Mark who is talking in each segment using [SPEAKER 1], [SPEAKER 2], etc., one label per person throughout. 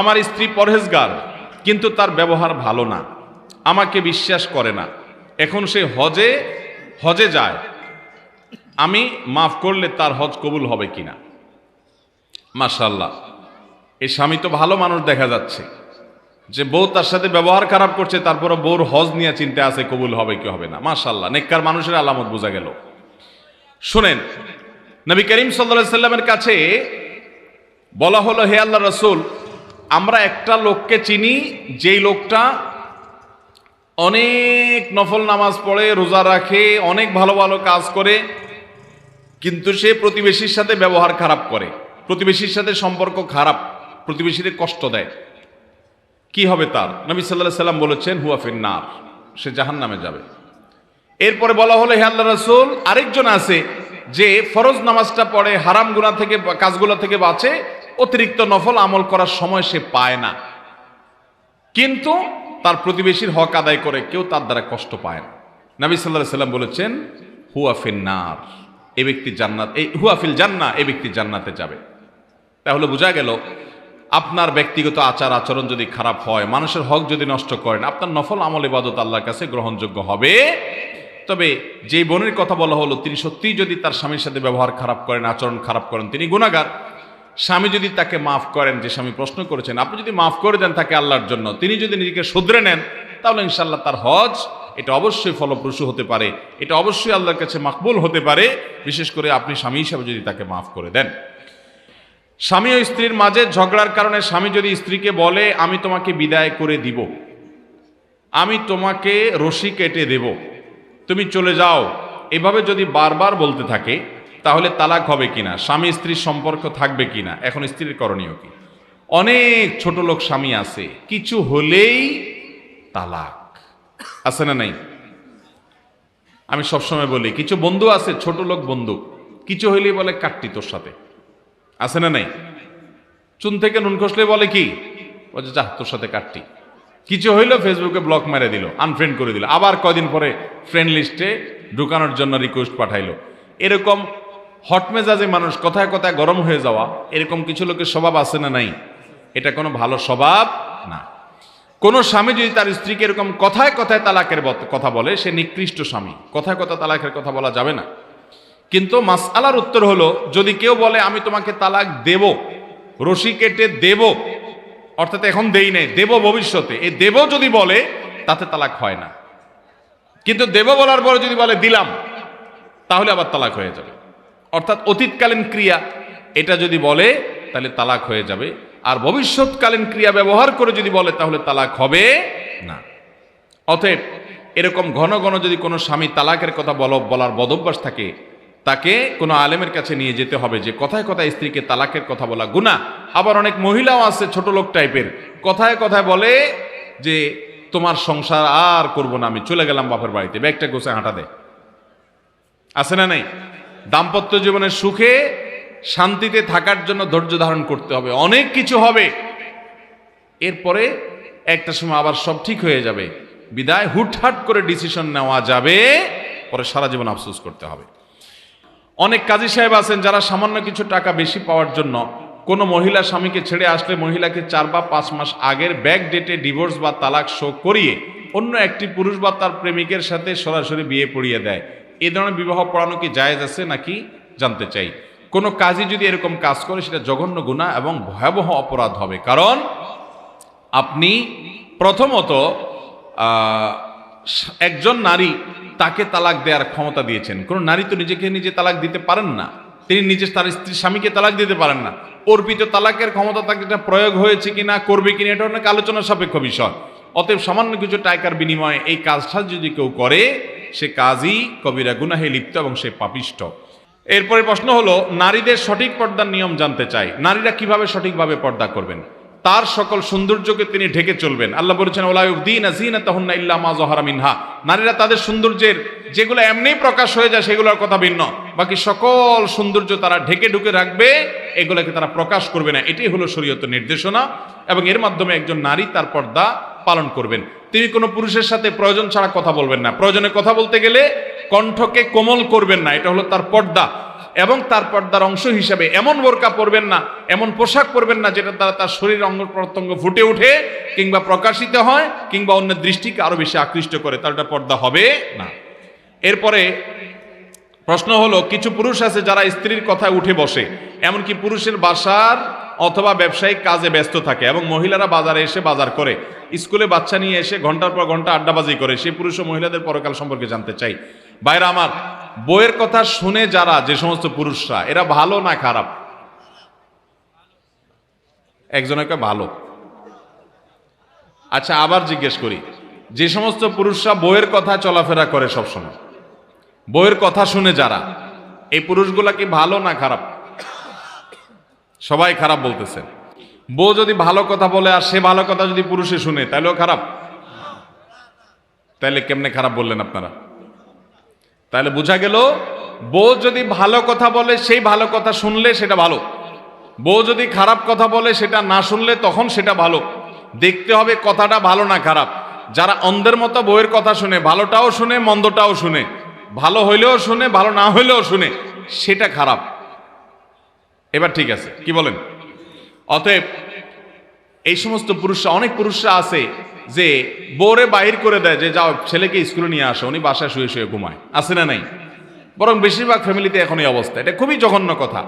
[SPEAKER 1] আমার স্ত্রী পরহেজগার, কিন্তু তার ব্যবহার ভালো না। আমাকে বিশ্বাস করে না। এখন সে হজে হজে যায়। আমি মাফ করলে তার হজ কবুল হবে কিনা? মাশাল্লাহ এই স্বামী তো ভালো মানুষ দেখা যাচ্ছে। যে বউ তার সাথে ব্যবহার খারাপ করছে তারপরে বউর হজ নিয়ে চিন্তা আছে, কবুল হবে কি হবে না? মাশাল্লাহ নেককার মানুষের আলামত বোঝা গেল। শোনেন, নবী করিম সাল্লা সাল্লামের কাছে বলা হলো, হে আল্লাহ রসুল আমরা একটা লোককে চিনি, যেই লোকটা অনেক নফল নামাজ পড়ে, রোজা রাখে, অনেক ভালো ভালো কাজ করে, কিন্তু সে প্রতিবেশীর সাথে ব্যবহার খারাপ করে। প্রতিবেশীর সাথে সম্পর্ক খারাপ, প্রতিবেশীদের কষ্ট দেয়। কি হবে তার? নবী সাল্লাহ সাল্লাম বলেছেন হুয়াফিন নার সে জাহান নামে যাবে। এরপরে বলা হলো, হে আল্লাহ রসুল আরেকজন আছে, যে ফরজ নামাজটা পড়ে, হারাম গুণা থেকে, কাজগুলো থেকে বাঁচে অতিরিক্ত নফল আমল করার সময় সে পায় না। কিন্তু তার প্রতিবেশীর হক আদায় করে কেউ তার দ্বারা কষ্ট পায় না। নবী সাল্লাহ সাল্লাম বলেছেন হুয়াফিন নার এ ব্যক্তি জান্নাত, এই হুয়াফিল জান্না, এ ব্যক্তি জান্নাতে যাবে। তাহলে বোঝা গেল, আপনার ব্যক্তিগত আচার আচরণ যদি খারাপ হয়, মানুষের হক যদি নষ্ট করেন, আপনার নফল আমল ইবাদত আল্লাহর কাছে গ্রহণযোগ্য হবে। তবে যে বোনের কথা বলা হলো, তিনি সত্যিই যদি তার স্বামীর সাথে ব্যবহার খারাপ করেন, আচরণ খারাপ করেন, তিনি গুণাগার স্বামী যদি তাকে মাফ করেন, যে স্বামী প্রশ্ন করেছেন, আপনি যদি মাফ করে দেন তাকে আল্লাহর জন্য, তিনি যদি নিজেকে শুধরে নেন, তাহলে ইনশাল্লাহ তার হজ, এটা অবশ্যই ফলপ্রসূ হতে পারে, এটা অবশ্যই আল্লাহর কাছে মাকবুল হতে পারে, বিশেষ করে আপনি স্বামী হিসাবে যদি তাকে মাফ করে দেন। স্বামী ও স্ত্রীর মাঝে ঝগড়ার কারণে স্বামী যদি স্ত্রীকে বলে, আমি তোমাকে বিদায় করে দিব, আমি তোমাকে রশি কেটে দেব, তুমি চলে যাও। এভাবে যদি বারবার বলতে থাকে তাহলে তালাক হবে কিনা? স্বামী স্ত্রীর সম্পর্ক থাকবে কিনা? এখন স্ত্রীর করণীয় কি? অনেক ছোট লোক স্বামী আছে, কিছু হলেই তালাক। আছে না নাই? আমি সবসময় বলি, কিছু বন্ধু আছে, ছোট লোক বন্ধু, কিছু হইলেই বলে, কাটতি তোর সাথে। আছে না নাই? চুন থেকে নুন খসলে বলে কি? বলছে যা, তোর সাথে কাটতি। কিছু হইল, ফেসবুকে ব্লক মেরে দিল, আনফ্রেন্ড করে দিল। আবার কয়দিন পরে ফ্রেন্ড লিস্টে ঢুকানোর জন্য রিকোয়েস্ট পাঠাইলো। এরকম হট মেজাজে মানুষ কথায় কথায় গরম হয়ে যাওয়া, এরকম কিছু লোকের স্বভাব আছে না নাই? এটা কোনো ভালো স্বভাব না। কোন স্বামী যদি তার স্ত্রীকে এরকম কথায় কথায় তালাকের কথা বলে, সে নিকৃষ্ট স্বামী। কথায় কথায় তালাকের কথা বলা যাবে না। কিন্তু মাসআলার উত্তর হলো, যদি কেউ বলে, আমি তোমাকে তালাক দেব, রশি কেটে দেব, অর্থাৎ এখন দেই নেই, দেব ভবিষ্যতে। এই দেব যদি বলে, তাতে তালাক হয় না। কিন্তু দেব বলার পরে যদি বলে, দিলাম, তাহলে আবার তালাক হয়ে যাবে। অর্থাৎ অতীতকালীন ক্রিয়া, এটা যদি বলে, তাহলে তালাক হয়ে যাবে। আর ভবিষ্যৎকালীন ক্রিয়া ব্যবহার করে যদি বলে, তাহলে তালাক হবে না। অতএব, এরকম ঘন ঘন যদি কোনো স্বামী তালাকের কথা বল, বলার বদভ্যাস থাকে, তাকে কোনো আলেমের কাছে নিয়ে যেতে হবে যে কথায় কথায় স্ত্রীকে তালাকের কথা বলা। গুণা আবার অনেক মহিলাও আছে, ছোট লোক টাইপের। কথায় কথায় বলে যে, তোমার সংসার আর করব না, আমি চলে গেলাম বাপের বাড়িতে। ব্যাগটা গোছে হাঁটা দেয় আছে না নাই? দাম্পত্য জীবনের সুখে শান্তিতে থাকার জন্য ধৈর্য ধারণ করতে হবে। অনেক কিছু হবে। এরপরে একটা সময় আবার সব ঠিক হয়ে যাবে। বিদায় হুটহাট করে ডিসিশন নেওয়া যাবে। পরে সারা জীবন আফসোস করতে হবে। অনেক কাজী সাহেব আছেন যারা সামান্য কিছু টাকা বেশি পাওয়ার জন্য কোনো মহিলা স্বামীকে ছেড়ে আসলে মহিলাকে চার বা পাঁচ মাস আগের ব্যাক ডেটে ডিভোর্স বা তালাক শো করিয়ে অন্য একটি পুরুষ বা তার প্রেমিকের সাথে সরাসরি বিয়ে পড়িয়ে দেয়। এ ধরনের বিবাহ পড়ানো কি জায়েজ আছে নাকি জানতে চাই। কোনো কাজই যদি এরকম কাজ করে, সেটা জঘন্য গুণা এবং ভয়াবহ অপরাধ হবে। কারণ আপনি প্রথমত একজন নারী তাকে তালাক দেওয়ার ক্ষমতা দিয়েছেন। কোন নারী তো নিজেকে নিজে তালাক দিতে পারেন না। তিনি নিজে তার স্ত্রী স্বামীকে তালাক দিতে পারেন না। অর্পিত তালাকের ক্ষমতা তাকে প্রয়োগ হয়েছে কিনা, করবে কিনা, এটা অনেক আলোচনা সাপেক্ষ বিষয়। অতএব সামান্য কিছু টাকার বিনিময়ে এই কাজটা যদি কেউ করে সে কাজই কবিরা গুনাহে লিপ্ত এবং সে পাপিষ্ট এরপরে প্রশ্ন হলো, নারীদের সঠিক পর্দার নিয়ম জানতে চাই। নারীরা কীভাবে সঠিকভাবে পর্দা করবেন? তার সকল সৌন্দর্যকে তিনি ঢেকে চলবেন। আল্লাহ বলেছেন ওলাউদ্দিন আজিনা তাহুন্না ইল্লা মা জহারা মিনহা। নারীরা তাদের সৌন্দর্যের, যেগুলো এমনিই প্রকাশ হয়ে যায়, সেগুলোর কথা ভিন্ন। বাকি সকল সৌন্দর্য তারা ঢেকে ঢুকে রাখবে, এগুলোকে তারা প্রকাশ করবে না। এটাই হলো শরীয়ত নির্দেশনা। এবং এর মাধ্যমে একজন নারী তার পর্দা পালন করবেন। তিনি কোনো পুরুষের সাথে প্রয়োজন ছাড়া কথা বলবেন না। প্রয়োজনে কথা বলতে গেলে কণ্ঠকে কোমল করবেন না। এটা হলো তার পর্দা। এবং তার পর্দার অংশ হিসাবে এমন বোরকা পরবেন না, এমন পোশাক পরবেন না, যেটা দ্বারা তার শরীর অঙ্গ প্রত্যঙ্গ ফুটে ওঠে, কিংবা প্রকাশিত হয়, কিংবা অন্যের দৃষ্টিকে আরও বেশি আকৃষ্ট করে। তার ওটা পর্দা হবে না। এরপরে প্রশ্ন হলো, কিছু পুরুষ আছে যারা স্ত্রীর কথায় উঠে বসে, এমনকি পুরুষের বাসার অথবা ব্যবসায়িক কাজে ব্যস্ত থাকে এবং মহিলারা বাজারে এসে বাজার করে। স্কুলে বাচ্চা নিয়ে এসে ঘণ্টার পর ঘণ্টা আড্ডাবাজি করে। সেই পুরুষ ও মহিলাদের পরকাল সম্পর্কে জানতে চাই। বাইরে আমার, বইয়ের কথা শুনে যারা, যে সমস্ত পুরুষরা, এরা ভালো না খারাপ? একজনকে ভালো। আচ্ছা আবার জিজ্ঞেস করি। যে সমস্ত পুরুষরা বইয়ের কথা চলাফেরা করে সবসময়, বইয়ের কথা শুনে যারা, এই পুরুষগুলা কি ভালো না খারাপ? সবাই খারাপ বলতেছে। বউ যদি ভালো কথা বলে আর সে ভালো কথা যদি পুরুষে শুনে তাহলেও খারাপ? তাহলে কেমনে খারাপ বললেন আপনারা? তাহলে বোঝা গেল, বউ যদি ভালো কথা বলে, সেই ভালো কথা শুনলে সেটা ভালো। বউ যদি খারাপ কথা বলে, সেটা না শুনলে তখন সেটা ভালো। দেখতে হবে কথাটা ভালো না খারাপ। যারা অন্ধের মতো বউয়ের কথা শুনে, ভালোটাও শুনে, মন্দটাও শুনে, ভালো হইলেও শুনে, ভালো না হইলেও শুনে, সেটা খারাপ। এবার ঠিক আছে, কি বলেন? অতএব এই সমস্ত পুরুষরা, অনেক পুরুষরা আছে যে বোরে বাহির করে দেয় যে, যাও, ছেলেকে স্কুলে নিয়ে আসো, উনি বাসায় শুয়ে শুয়ে ঘুমায়। আছে না নাই? বরং বেশিরভাগ ফ্যামিলিতে এখন এই অবস্থা। এটা খুবই জঘন্য কথা।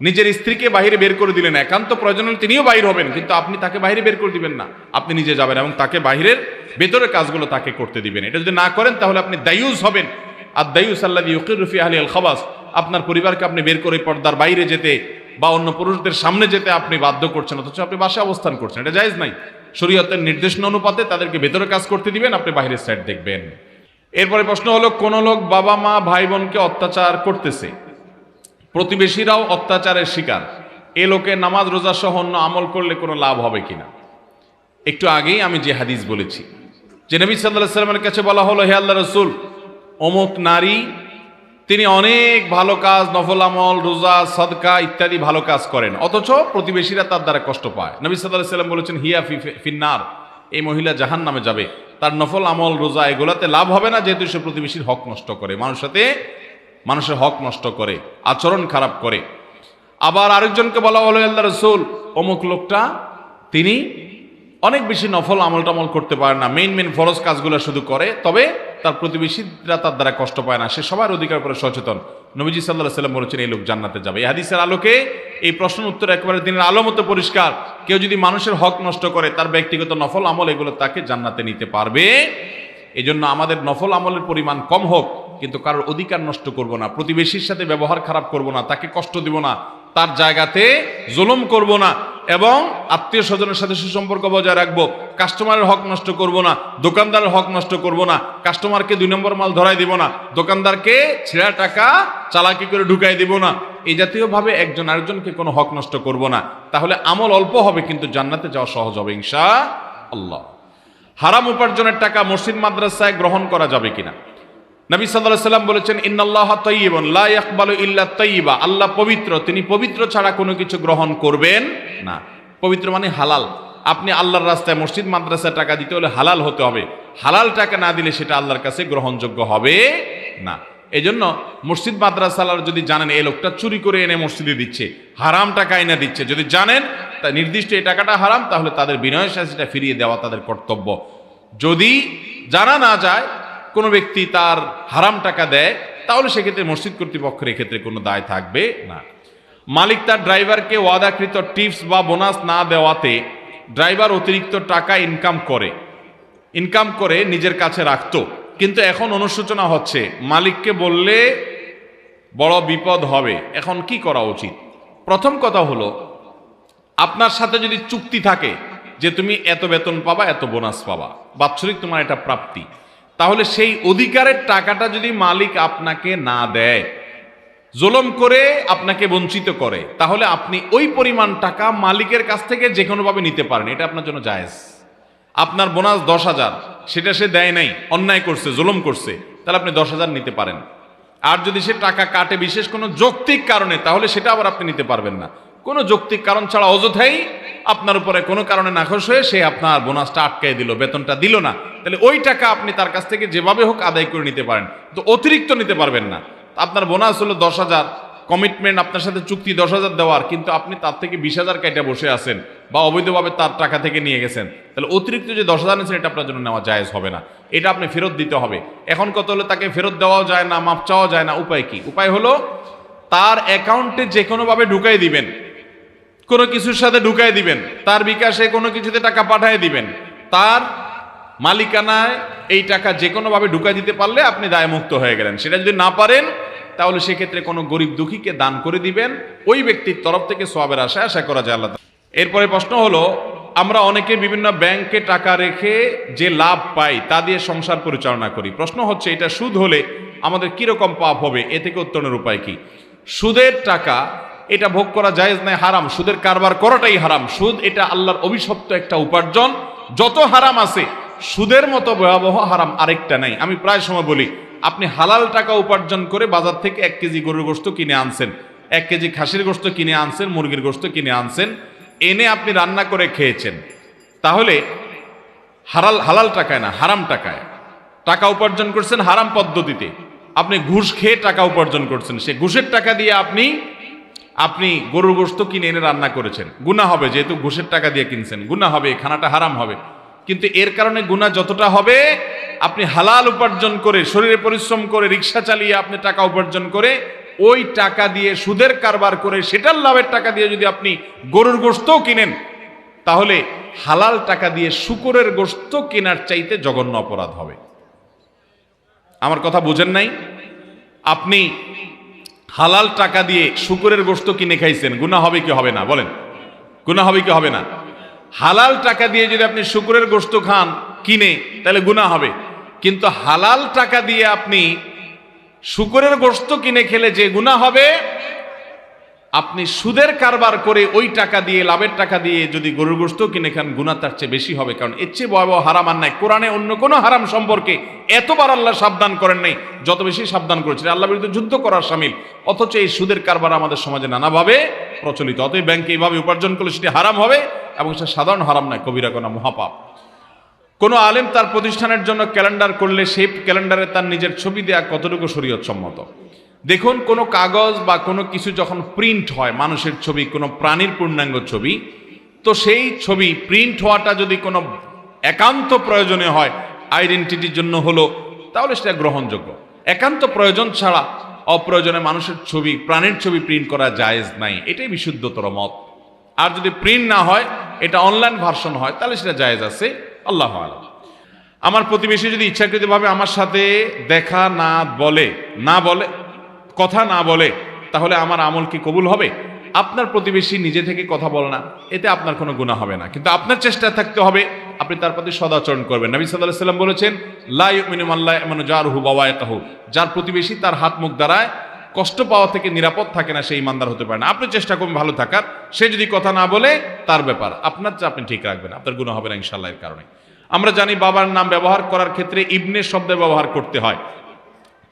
[SPEAKER 1] নিজের স্ত্রীকে বাইরে বের করে দিলেন, একান্ত প্রয়োজন হলে তিনিও বাইর হবেন, কিন্তু আপনি তাকে বাইরে বের করে দিবেন না। আপনি নিজে যাবেন এবং তাকে বাইরের ভেতরের কাজগুলো তাকে করতে দিবেন। এটা যদি না করেন, তাহলে আপনি দায়ুস হবেন। আর দায়ুস আল্লাহ ইউকির রফি আলী আল খাবাস। আপনার পরিবারকে আপনি বের করে পর্দার বাইরে যেতে বা অন্য পুরুষদের সামনে যেতে আপনি বাধ্য করছেন, অথচ আপনি বাসায় অবস্থান করছেন। এটা জায়েজ নাই। শরীয়তের নির্দেশনা অনুপাতে তাদেরকে ভেতরে কাজ করতে দিবেন, আপনি বাইরের সাইড দেখবেন। এরপরে প্রশ্ন হলো, কোন লোক বাবা, মা, ভাই, বোনকে অত্যাচার করতেছে? প্রতিবেশীরাও অত্যাচারের শিকার। এ লোকে নামাজ, রোজা সহ অন্য আমল করলে কোনো লাভ হবে কিনা? একটু আগেই আমি যে হাদিস বলেছি, যে নবী সাল্লাহ সাল্লামের কাছে বলা হলো, হে আল্লাহ রসুল, অমুক নারী তিনি অনেক ভালো কাজ, নফল আমল, রোজা, সদকা ইত্যাদি ভালো কাজ করেন। অথচ প্রতিবেশীরা তার দ্বারা কষ্ট পায়। নবী সাল্লাহ সাল্লাম বলেছেন, হিয়া ফিন্নার। এই মহিলা জাহান নামে যাবে। তার নফল আমল, রোজা এগুলাতে লাভ হবে না, যেহেতু সে প্রতিবেশীর হক নষ্ট করে। মানুষ সাথে, মানুষের হক নষ্ট করে, আচরণ খারাপ করে। আবার আরেকজনকে বলা হলো, আল্লাহ রসুল। অমুক লোকটা, তিনি অনেক বেশি নফল আমল টামল করতে পারে না। মেইন মেইন ফরজ কাজগুলো শুধু করে, তবে তার প্রতিবেশীরা তার দ্বারা কষ্ট পায় না। সে সবার অধিকার উপরে সচেতন। নবীজি সাল্লাহ সাল্লাম বলেছেন, এই লোক জান্নাতে যাবে। এই হাদিসের আলোকে এই প্রশ্নের উত্তর একেবারে দিনের আলো মতো পরিষ্কার। কেউ যদি মানুষের হক নষ্ট করে, তার ব্যক্তিগত নফল আমল এগুলো তাকে জান্নাতে নিতে পারবে। এই জন্য আমাদের নফল আমলের পরিমাণ কম হোক, কিন্তু কারোর অধিকার নষ্ট করব না, প্রতিবেশীর সাথে ব্যবহার খারাপ করব না, তাকে কষ্ট দিব না, তার জায়গাতে জুলুম করব না। এবং আত্মীয় স্বজনের সাথে সুসম্পর্ক বজায় রাখব। কাস্টমারের হক নষ্ট করব না, দোকানদারের হক নষ্ট করব না, কাস্টমারকে দুই নম্বর মাল ধরাই দিব না, দোকানদারকে ছেঁড়া টাকা চালাকি করে ঢুকাই দিব না। এই জাতীয়ভাবে একজন আরেকজনকে কোনো হক নষ্ট করব না। তাহলে আমল অল্প হবে, কিন্তু জান্নাতে যাওয়া সহজ হবে ইনশা আল্লাহ হারাম উপার্জনের টাকা মসজিদ, মাদ্রাসায় গ্রহণ করা যাবে কিনা? নবী সাল্লাহ সাল্লাম বলেছেন, ইন্নাল্লাহ তৈবন লা ইয়াকবালু ইল্লা তৈবা আল্লাহ পবিত্র, তিনি পবিত্র ছাড়া কোনো কিছু গ্রহণ করবেন না। পবিত্র মানে হালাল। আপনি আল্লাহর রাস্তায় মসজিদ, মাদ্রাসায় টাকা দিতে হলে হালাল হতে হবে। হালাল টাকা না দিলে সেটা আল্লাহর কাছে গ্রহণযোগ্য হবে না। এই জন্য মসজিদ মাদ্রাসালার যদি জানেন, এই লোকটা চুরি করে এনে মসজিদে দিচ্ছে, হারাম টাকা এনে দিচ্ছে। যদি জানেন, তা নির্দিষ্ট এই টাকাটা হারাম, তাহলে তাদের বিনয়ের সাথে সেটা ফিরিয়ে দেওয়া তাদের কর্তব্য। যদি জানা না যায় কোনো ব্যক্তি তার হারাম টাকা দেয়, তাহলে সেক্ষেত্রে মসজিদ কর্তৃপক্ষের এক্ষেত্রে কোনো দায় থাকবে না। মালিক তার ড্রাইভারকে ওয়াদাকৃত টিপস বা বোনাস না দেওয়াতে ড্রাইভার অতিরিক্ত টাকা ইনকাম করে। ইনকাম করে নিজের কাছে রাখতো। কিন্তু এখন অনুশোচনা হচ্ছে, মালিককে বললে বড় বিপদ হবে। এখন কি করা উচিত? প্রথম কথা হলো, আপনার সাথে যদি চুক্তি থাকে যে তুমি এত বেতন পাবা, এত বোনাস পাবা। বাৎসরিক তোমার এটা প্রাপ্তি। তাহলে সেই অধিকারের টাকাটা যদি মালিক আপনাকে না দেয়, জুলম করে আপনাকে বঞ্চিত করে, তাহলে আপনি ওই পরিমাণ টাকা মালিকের কাছ থেকে যে কোনোভাবে নিতে পারেন। এটা আপনার জন্য জায়েজ। আপনার বোনাস দশ হাজার, সেটা সে দেয় নাই, অন্যায় করছে, জুলম করছে, তাহলে আপনি দশ হাজার নিতে পারেন। আর যদি সে টাকা কাটে বিশেষ কোনো যৌক্তিক কারণে, তাহলে সেটা আবার আপনি নিতে পারবেন না। কোনো যৌক্তিক কারণ ছাড়া অযথাই আপনার উপরে কোনো কারণে নাখোশ হয়ে সে আপনার বোনাসটা আটকাই দিল, বেতনটা দিল না। তাহলে ওই টাকা আপনি তার কাছ থেকে যেভাবে হোক আদায় করে নিতে পারেন। তো অতিরিক্ত নিতে পারবেন না। আপনার বোনাস হলো দশ হাজার কমিটমেন্ট আপনার সাথে চুক্তি দশ হাজার দেওয়ার, কিন্তু আপনি তার থেকে বিশ হাজার কাইটা বসে আছেন বা অবৈধভাবে তার টাকা থেকে নিয়ে গেছেন। তাহলে অতিরিক্ত যে দশ হাজার নিয়েছেন এটা আপনার জন্য নেওয়া জায়েজ হবে না। এটা আপনি ফেরত দিতে হবে। এখন কত হলে? তাকে ফেরত দেওয়াও যায় না, মাপ চাওয়া যায় না। উপায় কি? উপায় হলো তার অ্যাকাউন্টে যে কোনোভাবে ঢুকাই দিবেন। কোনো কিছুর সাথে ঢুকাই দিবেন। তার বিকাশে কোনো কিছুতে টাকা পাঠিয়ে দিবেন। তার মালিকানায় এই টাকা যে কোনোভাবে ঢুকাই দিতে পারলে আপনি দায়মুক্ত হয়ে গেলেন। সেটা যদি না পারেন, তাহলে সেক্ষেত্রে কোনো গরিব দুঃখীকে দান করে দিবেন। ওই ব্যক্তির তরফ থেকে সোয়াবের আশা আশা করা যায় আল্লাহ এরপরে প্রশ্ন হলো, আমরা অনেকে বিভিন্ন ব্যাংকে টাকা রেখে যে লাভ পাই, তা দিয়ে সংসার পরিচালনা করি। প্রশ্ন হচ্ছে, এটা সুদ হলে আমাদের কীরকম পাপ হবে? এ থেকে উত্তরণের উপায় কি? সুদের টাকা এটা ভোগ করা জায়েজ নাই হারাম। সুদের কারবার করাটাই হারাম। সুদ এটা আল্লাহর অভিশপ্ত একটা উপার্জন। যত হারাম আছে, সুদের মতো ভয়াবহ হারাম আরেকটা নাই। আমি প্রায় সময় বলি, আপনি হালাল টাকা উপার্জন করে বাজার থেকে এক কেজি গরুর গোস্ত কিনে আনছেন, এক কেজি খাসির গোস্ত কিনে আনছেন, মুরগির গোস্ত কিনে আনছেন, এনে আপনি রান্না করে খেয়েছেন। তাহলে হারাল, হালাল টাকায় না, হারাম টাকায়। টাকা উপার্জন করছেন হারাম পদ্ধতিতে। আপনি ঘুষ খেয়ে টাকা উপার্জন করছেন। সে ঘুষের টাকা দিয়ে আপনি আপনি গরুর গোস্ত কিনে এনে রান্না করেছেন। গুণা হবে, যেহেতু ঘুষের টাকা দিয়ে কিনছেন। গুণা হবে খানাটা হারাম হবে। কিন্তু এর কারণে গুণা যতটা হবে, আপনি হালাল উপার্জন করে, শরীরে পরিশ্রম করে, রিক্সা চালিয়ে আপনি টাকা উপার্জন করে, ওই টাকা দিয়ে সুদের কারবার করে, সেটার লাভের টাকা দিয়ে যদি আপনি গরুর গোস্তও কিনেন, তাহলে হালাল টাকা দিয়ে শুকরের গোস্ত কেনার চাইতে জঘন্য অপরাধ হবে। আমার কথা বুঝেন নাই? আপনি হালাল টাকা দিয়ে শুকুরের গোস্ত কিনে খাইছেন গুণা হবে কি হবে না? বলেন। গুণা হবে কি হবে না? হালাল টাকা দিয়ে যদি আপনি শুকুরের গোস্ত খান, কিনে, তাহলে গুণা হবে। কিন্তু হালাল টাকা দিয়ে আপনি শুকুরের গোস্ত কিনে খেলে যে গুণা হবে আপনি সুদের কারবার করে ওই টাকা দিয়ে, লাভের টাকা দিয়ে যদি গরুর গোস্ত কিনে খান গুণা তার চেয়ে বেশি হবে। কারণ এর চেয়ে ভয়াবহ হারাম আর নাই। কোরআনে অন্য কোনো হারাম সম্পর্কে এতবার আল্লাহ সাবধান করেন নাই, যত বেশি সাবধান করেছেন। আল্লাহ বিরুদ্ধে যুদ্ধ করার সামিল। অথচ এই সুদের কারবার আমাদের সমাজে নানাভাবে প্রচলিত। অতএব ব্যাংকে এইভাবে উপার্জন করলে সেটি হারাম হবে এবং সে সাধারণ হারাম নয়, কবিরা কোনা মহাপাপ। কোনো আলেম তার প্রতিষ্ঠানের জন্য ক্যালেন্ডার করলে সেই ক্যালেন্ডারে তার নিজের ছবি দেওয়া কতটুকু শরীয়ত সম্মত দেখুন, কোনো কাগজ বা কোনো কিছু যখন প্রিন্ট হয়, মানুষের ছবি, কোনো প্রাণীর পূর্ণাঙ্গ ছবি, তো সেই ছবি প্রিন্ট হওয়াটা যদি কোনো একান্ত প্রয়োজনে হয় আইডেন্টিটির জন্য হলো, তাহলে সেটা গ্রহণযোগ্য। একান্ত প্রয়োজন ছাড়া অপ্রয়োজনে মানুষের ছবি, প্রাণীর ছবি প্রিন্ট করা জায়েজ নাই। এটাই বিশুদ্ধতর মত। আর যদি প্রিন্ট না হয়, এটা অনলাইন ভার্সন হয়, তাহলে সেটা জায়েজ আছে। আল্লাহ আলম। আমার প্রতিবেশী যদি ইচ্ছাকৃতভাবে আমার সাথে দেখা না বলে না বলে কথা না বলে, তাহলে আমার আমল কি কবুল হবে? আপনার প্রতিবেশী নিজে থেকে কথা বলে না, এতে আপনার কোনো গুণা হবে না। কিন্তু আপনার চেষ্টা থাকতে হবে, আপনি তার প্রতি সদাচরণ করবেন। নবী সাল্লাহ সাল্লাম বলেছেন লাই মিনুম আল্লাহ এমন যার হু বাবা কাহু যার প্রতিবেশী তার হাত মুখ দ্বারায় কষ্ট পাওয়া থেকে নিরাপদ থাকে না সেই ইমানদার হতে পারে না। আপনি চেষ্টা করুন ভালো থাকার, সে যদি কথা না বলে, তার ব্যাপার। আপনার চেয়ে আপনি ঠিক রাখবেন, আপনার গুণ হবে না ইনশাল্লাহ এর কারণে। আমরা জানি বাবার নাম ব্যবহার করার ক্ষেত্রে ইবনে শব্দ ব্যবহার করতে হয়।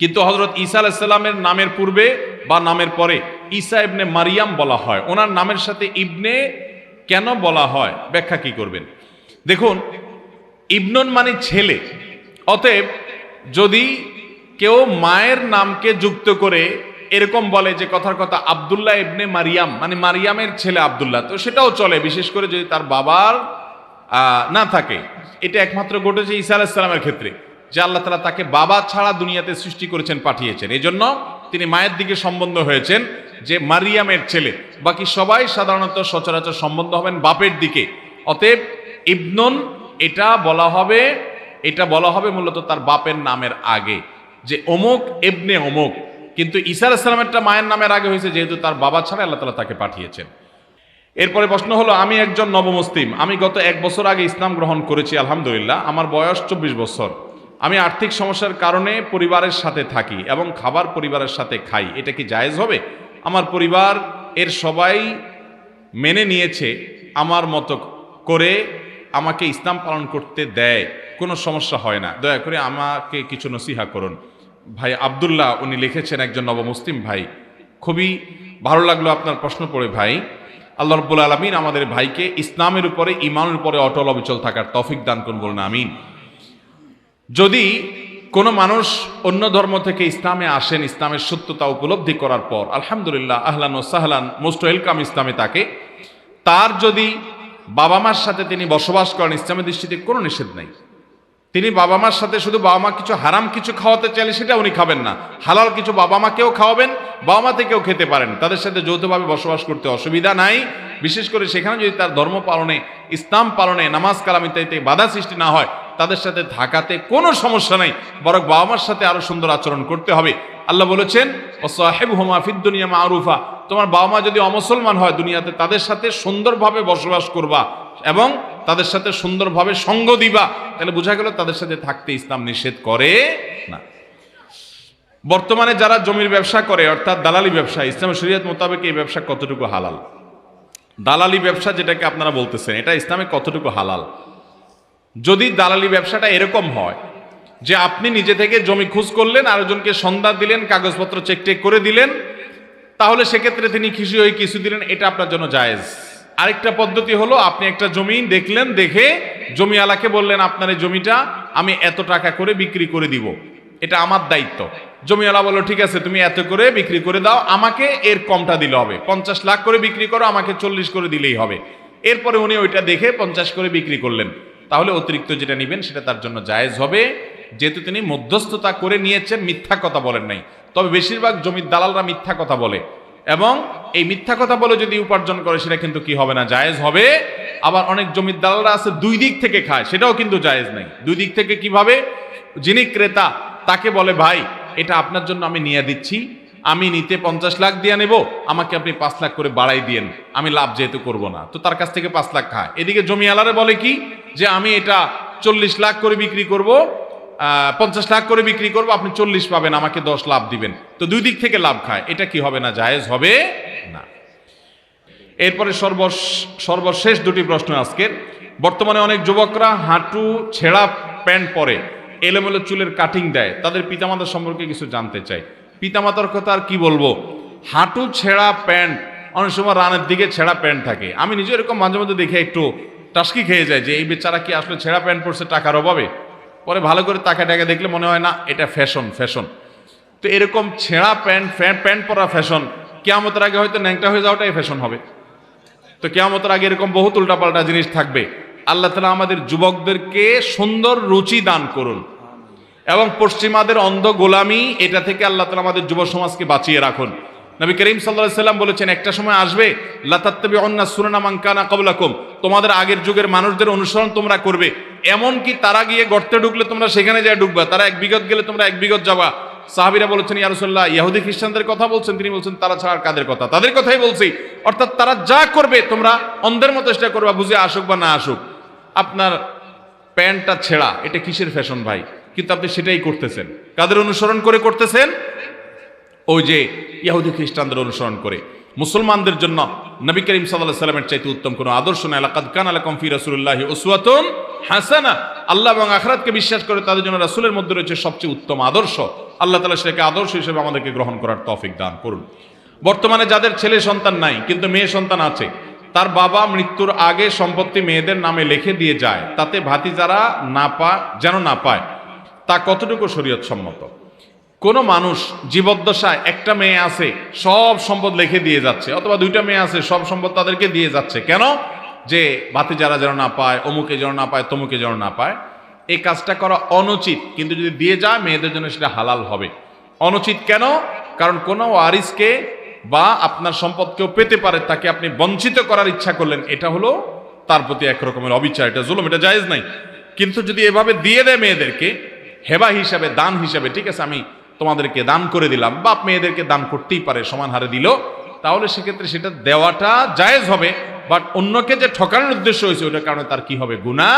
[SPEAKER 1] কিন্তু হজরত ঈসা আলাইসাল্লামের নামের পূর্বে বা নামের পরে ঈসা ইবনে মারিয়াম বলা হয়। ওনার নামের সাথে ইবনে কেন বলা হয়? ব্যাখ্যা কি করবেন? দেখুন, ইবনুন মানে ছেলে। অতএব যদি কেউ মায়ের নামকে যুক্ত করে এরকম বলে যে কথার কথা আবদুল্লাহ ইবনে মারিয়াম মানে মারিয়ামের ছেলে আবদুল্লাহ, তো সেটাও চলে, বিশেষ করে যদি তার বাবার না থাকে। এটা একমাত্র ঘটেছে ঈসা আলাইসালামের ক্ষেত্রে। যে আল্লাহ তালা তাকে বাবা ছাড়া দুনিয়াতে সৃষ্টি করেছেন, পাঠিয়েছেন। এই জন্য তিনি মায়ের দিকে সম্বন্ধ হয়েছেন যে মারিয়ামের ছেলে। বাকি সবাই সাধারণত সচরাচর সম্বন্ধ হবেন বাপের দিকে। অতএব ইবনুন, এটা বলা হবে, এটা বলা হবে মূলত তার বাপের নামের আগে যে অমুক এবনে অমুক। কিন্তু ঈসা আলাইসালামেরটা মায়ের নামের আগে হয়েছে যেহেতু তার বাবা ছাড়া আল্লাহ তালা তাকে পাঠিয়েছেন। এরপরে প্রশ্ন হলো, আমি একজন নবমুসলিম। আমি গত এক বছর আগে ইসলাম গ্রহণ করেছি, আলহামদুলিল্লাহ। আমার বয়স চব্বিশ বছর। আমি আর্থিক সমস্যার কারণে পরিবারের সাথে থাকি এবং খাবার পরিবারের সাথে খাই। এটা কি জায়েজ হবে? আমার পরিবার এর সবাই মেনে নিয়েছে, আমার মতো করে আমাকে ইসলাম পালন করতে দেয়। কোনো সমস্যা হয় না। দয়া করে আমাকে কিছু নসিহা করুন। ভাই আবদুল্লাহ, উনি লিখেছেন একজন নবমুসলিম ভাই। খুবই ভালো লাগল আপনার প্রশ্ন পড়ে ভাই। আল্লাহ রব্বুল আলমিন আমাদের ভাইকে ইসলামের উপরে ইমানের উপরে অটল অবিচল থাকার তফিক দান করুন বলুন, আমিন। যদি কোনো মানুষ অন্য ধর্ম থেকে ইসলামে আসেন, ইসলামের সত্যতা উপলব্ধি করার পর, আলহামদুলিল্লাহ, আহলান ও সাহলান, মোস্ট ওয়েলকাম ইসলামে তাকে, তার যদি বাবা মার সাথে তিনি বসবাস করেন, ইসলামের দৃষ্টিতে কোনো নিষেধ নেই। তিনি বাবা মার সাথে শুধু বাবা মা কিছু হারাম কিছু খাওয়াতে চাইলে সেটা উনি খাবেন না। হালাল কিছু বাবা মাকেও খাওয়াবেন বাবা মা থেকেও খেতে পারেন। তাদের সাথে যৌথভাবে বসবাস করতে অসুবিধা নাই। বিশেষ করে সেখানে যদি তার ধর্ম পালনে, ইসলাম পালনে, নামাজ কালাম ইত্যাদিতে বাধা সৃষ্টি না হয় তাদের সাথে থাকাতে কোনো সমস্যা নেই, বরং বাবা মার সাথে আরও সুন্দর আচরণ করতে হবে। আল্লাহ বলেছেন ও সাহেব হোমাফিদ দুনিয়া মা মারুফা তোমার বাবা মা যদি অমুসলমান হয় দুনিয়াতে, তাদের সাথে সুন্দরভাবে বসবাস করবা এবং তাদের সাথে সুন্দরভাবে সঙ্গ দিবা। তাহলে বোঝা গেল তাদের সাথে থাকতে ইসলাম নিষেধ করে না। বর্তমানে যারা জমির ব্যবসা করে, অর্থাৎ দালালি ব্যবসা, ইসলামের শরীয়ত মোতাবেক এই ব্যবসা কতটুকু হালাল? দালালি ব্যবসা যেটাকে আপনারা বলতেছেন, এটা ইসলামে কতটুকু হালাল? যদি দালালি ব্যবসাটা এরকম হয় যে আপনি নিজে থেকে জমি খুঁজ করলেন, আরেকজনকে সন্ধ্যা দিলেন, কাগজপত্র চেক টেক করে দিলেন, তাহলে সেক্ষেত্রে তিনি খুশি হয়ে কিছু দিলেন, এটা আপনার জন্য জায়েজ। আরেকটা পদ্ধতি হলো, আপনি একটা জমি দেখলেন, দেখে জমিওয়ালাকে বললেন, আপনার এই জমিটা আমি এত টাকা করে বিক্রি করে দিব। এটা আমার দায়িত্ব। জমিওয়ালা বলল, ঠিক আছে, তুমি এত করে বিক্রি করে দাও, আমাকে এর কমটা দিলে হবে। পঞ্চাশ লাখ করে বিক্রি করো, আমাকে চল্লিশ করে দিলেই হবে। এরপরে উনি ওইটা দেখে পঞ্চাশ করে বিক্রি করলেন। তাহলে অতিরিক্ত যেটা নেবেন সেটা তার জন্য জায়েজ হবে। যেহেতু তিনি মধ্যস্থতা করে নিয়েছেন, মিথ্যা কথা বলেন নাই। তবে বেশিরভাগ জমির দালালরা মিথ্যা কথা বলে। এবং এই মিথ্যা কথা বলে যদি উপার্জন করে, সেটা কিন্তু কি হবে না, জায়েজ হবে। আবার অনেক জমির দালালরা আছে, দুই দিক থেকে খায়, সেটাও কিন্তু জায়েজ নাই। দুই দিক থেকে কীভাবে? যিনি ক্রেতা, তাকে বলে, ভাই, এটা আপনার জন্য আমি নিয়ে দিচ্ছি। আমি নিতে পঞ্চাশ লাখ দিয়ে নেব, আমাকে আপনি পাঁচ লাখ করে বাড়াই দিয়েন, আমি লাভ যেহেতু করব না। তো তার কাছ থেকে পাঁচ লাখ খায়। এদিকে জমি আলারে বলে কি, যে আমি এটা চল্লিশ লাখ করে বিক্রি করব পঞ্চাশ লাখ করে বিক্রি করব, আপনি চল্লিশ পাবেন, আমাকে দশ লাভ দিবেন। তো দুই দিক থেকে লাভ খায়। এটা কি হবে না, জায়েজ হবে না? এরপরে সর্ব সর্বশেষ দুটি প্রশ্ন আজকের। বর্তমানে অনেক যুবকরা হাঁটু ছেঁড়া প্যান্ট পরে, এলোমেলো চুলের কাটিং দেয়। তাদের পিতামাতার সম্পর্কে কিছু জানতে চাই। পিতামাতার কথা আর কি বলব? হাঁটু ছেঁড়া প্যান্ট। অনেক সময় রানের দিকে ছেঁড়া প্যান্ট থাকে। আমি নিজে এরকম মাঝে মধ্যে দেখে একটু টাস্কি খেয়ে যায় যে, এই বেচারা কি আসলে ছেঁড়া প্যান্ট পরছে টাকার অভাবে? পরে ভালো করে তাকে টাকা দেখলে মনে হয়, না, এটা ফ্যাশন ফ্যাশন। তো এরকম ছেঁড়া প্যান্ট প্যান্ট পরা ফ্যাশন, কেয়ামতের আগে হয়তো ন্যাংটা হয়ে যাওয়াটাই ফ্যাশন হবে। তো কেয়ামতের আগে এরকম বহুত উল্টাপাল্টা জিনিস থাকবে। আল্লাহ তালা আমাদের যুবকদেরকে সুন্দর রুচি দান করুন। এবং পশ্চিমাদের অন্ধ গোলামি, এটা থেকে আল্লাহ তালা আমাদের যুব সমাজকে বাঁচিয়ে রাখুন। নবী করিম সাল্লাহ সাল্লাম বলেছেন, একটা সময় আসবে লাতাত্তবি অন্না সুরানা মাঙ্কানা কবলাকুম তোমাদের আগের যুগের মানুষদের অনুসরণ তোমরা করবে। এমন কি তারা গিয়ে গর্তে ঢুকলে তোমরা সেখানে যায় ঢুকবা, তারা এক বিগত গেলে তোমরা এক বিগত যাবা। সাহাবিরা বলেছেন ইয়ারসল্লাহ ইয়াহুদি খ্রিস্টানদের কথা বলছেন, তিনি বলছেন, তারা ছাড়া কাদের কথা? তাদের কথাই বলছি। অর্থাৎ তারা যা করবে, তোমরা অন্ধের মতো চেষ্টা করবা, বুঝে আসুক বা না আসুক। আপনার প্যান্টটা ছেঁড়া, এটা কিসের ফ্যাশন ভাই? কিন্তু আপনি সেটাই করতেছেন। কাদের অনুসরণ করে করতেছেন? ওই যে ইয়াহুদি খ্রিস্টানদের অনুসরণ করে। মুসলমানদের জন্য নবী করিম সাল্লাহ সাল্লামের চাইতে উত্তম কোনো আদর্শ না এলাকাদ কান আলাকম ফি রাসুল্লাহ ওসুয়াতুন হাসানা আল্লাহ এবং আখরাতকে বিশ্বাস করে তাদের জন্য রাসুলের মধ্যে রয়েছে সবচেয়ে উত্তম আদর্শ। আল্লাহ তালা সেটাকে আদর্শ হিসেবে আমাদেরকে গ্রহণ করার তৌফিক দান করুন। বর্তমানে যাদের ছেলে সন্তান নাই, কিন্তু মেয়ে সন্তান আছে, তার বাবা মৃত্যুর আগে সম্পত্তি মেয়েদের নামে লিখে দিয়ে যায়। তাতে ভাতিজারা না পা, যেন না পায়। তা কতটুকু শরীয়ত সম্মত কোনো মানুষ জীবদ্দশায় একটা মেয়ে আছে, সব সম্পদ লিখে দিয়ে যাচ্ছে, অথবা দুইটা মেয়ে আছে, সব সম্পদ তাদেরকে দিয়ে যাচ্ছে। কেন? যে ভাতি যারা যেন না পায়, অমুকে যেন না পায়, তমুকে যেন না পায়। এই কাজটা করা অনুচিত, কিন্তু যদি দিয়ে যায়, মেয়েদের জন্য সেটা হালাল হবে। অনুচিত কেন? কারণ কোনো ওয়ারিসকে বা আপনার সম্পদ কেউ পেতে পারে, তাকে আপনি বঞ্চিত করার ইচ্ছা করলেন, এটা হলো তার প্রতি এক রকমের অবিচার, এটা জুলুম, এটা জায়েজ নাই। কিন্তু যদি এভাবে দিয়ে দেয় মেয়েদেরকে হেবা হিসাবে, দান হিসাবে, ঠিক আছে, আমি তোমাদেরকে দান করে দিলাম। বাপ মেয়েদেরকে দান করতেই পারে, সমান হারে দিল। তাহলে সেক্ষেত্রে সেটা দেওয়াটা জায়েজ হবে বাট অন্যকে যে ঠকানোর উদ্দেশ্য হয়েছে, ওটার কারণে তার কি হবে? গুণা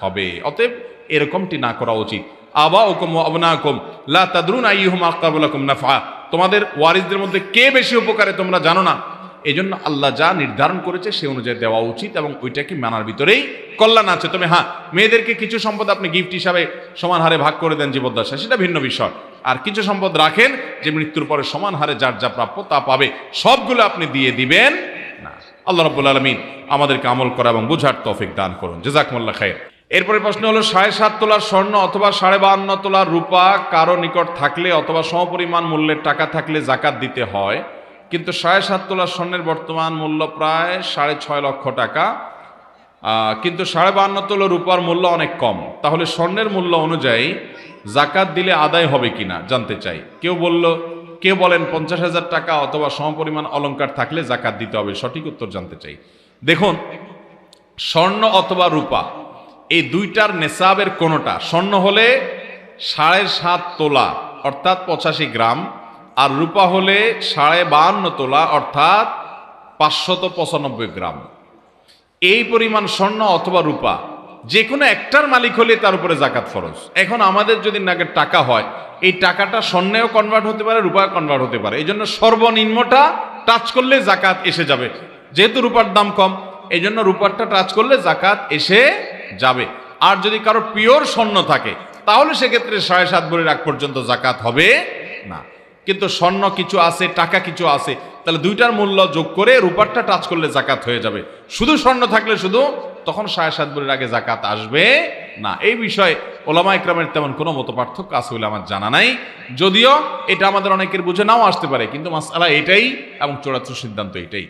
[SPEAKER 1] হবে। অতএব এরকমটি না করা উচিত। আবা ওকম অবনাকম লা তাদরুন আইহুম আকাবুলাকুম নাফা তোমাদের ওয়ারিসদের মধ্যে কে বেশি উপকারে তোমরা জানো না? এই জন্য আল্লাহ যা নির্ধারণ করেছে সে অনুযায়ী দেওয়া উচিত এবং ওইটাকে মানার ভিতরেই কল্যাণ আছে। তবে হ্যাঁ মেয়েদেরকে কিছু সম্পদ আপনি গিফট হিসাবে সমান হারে ভাগ করে দেন জীবদ্দশা সেটা ভিন্ন বিষয়। আর কিছু সম্পদ রাখেন যে মৃত্যুর পরে সমান হারে যার যা প্রাপ্য তা পাবে, সবগুলো আপনি দিয়ে দিবেন না। আল্লাহ রব্বুল আলমিন আমাদেরকে আমল করা এবং বুঝার তফিক দান করুন। জেজাকমুল্লা খায়ের এরপরে প্রশ্ন হলো, সাড়ে সাত তোলার স্বর্ণ অথবা সাড়ে বাহান্ন তোলার রূপা কারও নিকট থাকলে অথবা সমপরিমাণ মূল্যের টাকা থাকলে জাকাত দিতে হয়? কিন্তু সাড়ে সাত তোলার স্বর্ণের বর্তমান মূল্য প্রায় সাড়ে ছয় লক্ষ টাকা। কিন্তু সাড়ে বাহান্ন তোলা রূপার মূল্য অনেক কম। তাহলে স্বর্ণের মূল্য অনুযায়ী জাকাত দিলে আদায় হবে কিনা জানতে চাই। কেউ বলল, কেউ বলেন পঞ্চাশ হাজার টাকা অথবা সমপরিমাণ অলঙ্কার থাকলে জাকাত দিতে হবে, সঠিক উত্তর জানতে চাই। দেখুন, স্বর্ণ অথবা রূপা, এই দুইটার নেশাবের কোনোটা। স্বর্ণ হলে সাড়ে সাত তোলা, অর্থাৎ পঁচাশি গ্রাম আর রূপা হলে সাড়ে বাহান্ন তোলা, অর্থাৎ পাঁচশত পঁচানব্বই গ্রাম। এই পরিমাণ স্বর্ণ অথবা রূপা যে কোনো একটার মালিক হলে তার উপরে জাকাত ফরজ। এখন আমাদের যদি নাকের টাকা হয়, এই টাকাটা স্বর্ণেও কনভার্ট হতে পারে রূপায় কনভার্ট হতে পারে। এই জন্য সর্বনিম্নটা টাচ করলে জাকাত এসে যাবে। যেহেতু রূপার দাম কম, এই জন্য রূপারটা টাচ করলে জাকাত এসে যাবে। আর যদি কারও পিওর স্বর্ণ থাকে, তাহলে সেক্ষেত্রে সাড়ে সাত ভরির আগ পর্যন্ত জাকাত হবে কিন্তু স্বর্ণ কিছু আছে, টাকা কিছু আছে, তাহলে দুইটার মূল্য যোগ করে রূপারটা টাচ করলে জাকাত হয়ে যাবে। শুধু স্বর্ণ থাকলে শুধু, তখন সাড়ে সাত বলির আগে জাকাত আসবে না। এই বিষয়ে ওলামা ইকরামের তেমন কোনো মত পার্থক্য আছে বলে আমার জানা নাই। যদিও এটা আমাদের অনেকের বুঝে নাও আসতে পারে, কিন্তু মাসালা এটাই এবং চূড়ান্ত সিদ্ধান্ত এটাই।